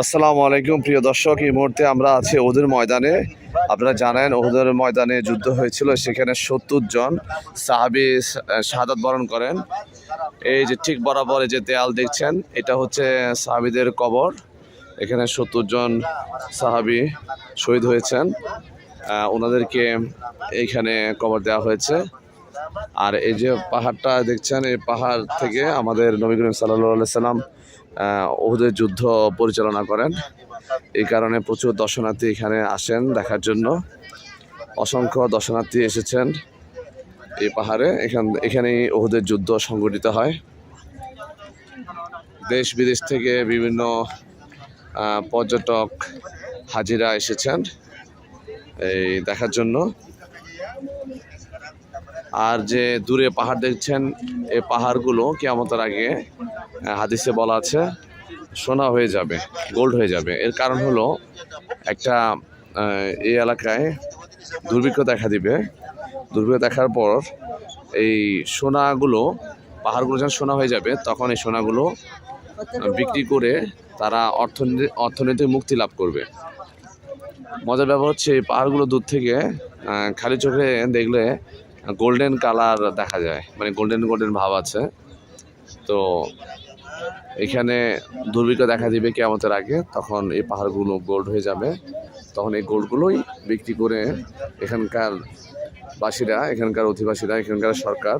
আসসালামু আলাইকুম, প্রিয় দর্শক। এই মুহূর্তে আমরা আছি ওহুদের ময়দানে। আপনারা জানেন, ওহুদের ময়দানে যুদ্ধ হয়েছিল, সেখানে সত্তর জন সাহাবি শাহাদাত বরণ করেন। এই যে ঠিক বরাবর যে দেয়াল দেখছেন, এটা হচ্ছে সাহাবিদের কবর। এখানে সত্তর জন সাহাবি শহীদ হয়েছেন। ওনাদেরকে এইখানে কবর দেওয়া হয়েছে। আর এই যে পাহাড়টা দেখছেন, এই পাহাড় থেকে আমাদের নবী করিম সাল্লাম ওহুদের যুদ্ধ পরিচালনা করেন। এই কারণে প্রচুর দর্শনার্থী এখানে আসেন দেখার জন্য। অসংখ্য দর্শনার্থী এসেছেন এই পাহাড়ে। এখান, এখানেই ওহুদের যুদ্ধ সংগঠিত হয়। দেশ বিদেশ থেকে বিভিন্ন পর্যটক হাজিরা এসেছেন এই দেখার জন্য। আর যে দূরে পাহাড় দেখছেন এই পাহাড়গুলো কেয়ামতের আগে হাদিসে বলা আছে, সোনা হয়ে যাবে, গোল্ড হয়ে যাবে। এর কারণ হলো একটা এই এলাকায় দুর্ভিক্ষ দেখা দিবে। দুর্ভিক্ষ দেখার পর এই সোনাগুলো, পাহাড়গুলো যখন সোনা হয়ে যাবে, তখন এই সোনাগুলো বিক্রি করে তারা অর্থনীতি অর্থনীতি মুক্তি লাভ করবে। মজার ব্যাপার হচ্ছে, এই পাহাড়গুলো দূর থেকে খালি চোখে দেখলে গোল্ডেন কালার দেখা যায়। মানে গোল্ডেন গোল্ডেন ভাব আছে। তো এখানে দুর্ভিক্ষ দেখা দিবে কেমতের আগে, তখন এই পাহাড়গুলো গোল্ড হয়ে যাবে। তখন এই গোল্ডগুলোই বিক্রি করে এখানকার বাসীরা, এখানকার অধিবাসীরা, এখানকার সরকার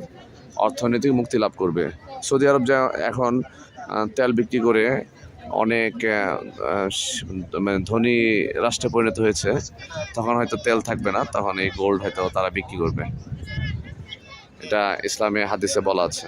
অর্থনৈতিক মুক্তি লাভ করবে। সৌদি আরব যা এখন তেল বিক্রি করে অনেক মানে ধনী রাষ্ট্রে পরিণত হয়েছে। তখন হয়তো তেল থাকবে না, তখন এই গোল্ড হয়তো তারা বিক্রি করবে। এটা ইসলামী হাদিসে বলা আছে।